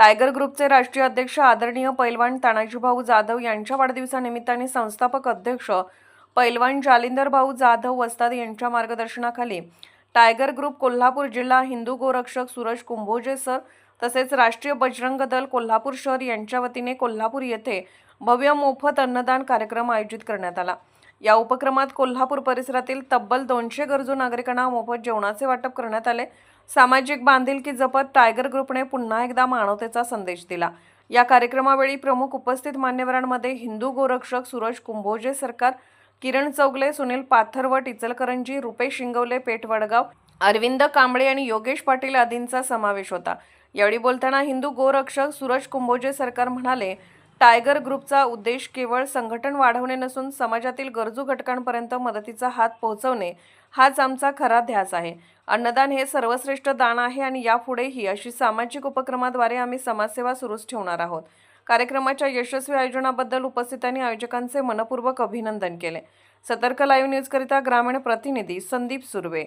Tiger ग्रुपचे राष्ट्रीय अध्यक्ष आदरणीय पैलवान तानाजीभाऊ जाधव यांच्या वाढदिवसानिमित्ताने संस्थापक अध्यक्ष पैलवान जालिंदर भाऊ जाधव वस्ताद यांच्या मार्गदर्शनाखाली टायगर ग्रुप कोल्हापूर जिल्हा हिंदू गोरक्षक सूरज कुंभोजे सर तसेच राष्ट्रीय बजरंग दल कोल्हापूर शहर यांच्या वतीने कोल्हापूर येथे भव्य मोफत अन्नदान कार्यक्रम आयोजित करण्यात आला. या उपक्रमात कोल्हापूर परिसरातील तब्बल दोनशे गरजू नागरिकांना मोफत जेवणाचे वाटप करण्यात आले. सामाजिक बांधिलकी जपत टायगर ग्रुपने पुन्हा एकदा मानवतेचा संदेश दिला. या कार्यक्रमावेळी प्रमुख उपस्थित मान्यवरांमध्ये हिंदू गोरक्षक सूरज कुंभोजे सरकार किरण चौगले सुनील पाथरवट इचलकरंजी रुपेश शिंगवले पेठ वडगाव अरविंद कांबळे आणि योगेश पाटील आदींचा समावेश होता. यावेळी बोलताना हिंदू गोरक्षक सूरज कुंभोजे सरकार म्हणाले टायगर ग्रुपचा उद्देश केवळ संघटन वाढवणे नसून समाजातील गरजू घटकांपर्यंत मदतीचा हात पोहोचवणे हाच आमचा खरा ध्यास आहे. अन्नदान हे सर्वश्रेष्ठ दान आहे आणि यापुढेही अशी सामाजिक उपक्रमाद्वारे आम्ही समाजसेवा सुरूच ठेवणार आहोत. कार्यक्रमाच्या यशस्वी आयोजनाबद्दल उपस्थितांनी आयोजकांचे मनपूर्वक अभिनंदन केले. सतर्क लाईव्ह न्यूजकरिता ग्रामीण प्रतिनिधी संदीप सुर्वे.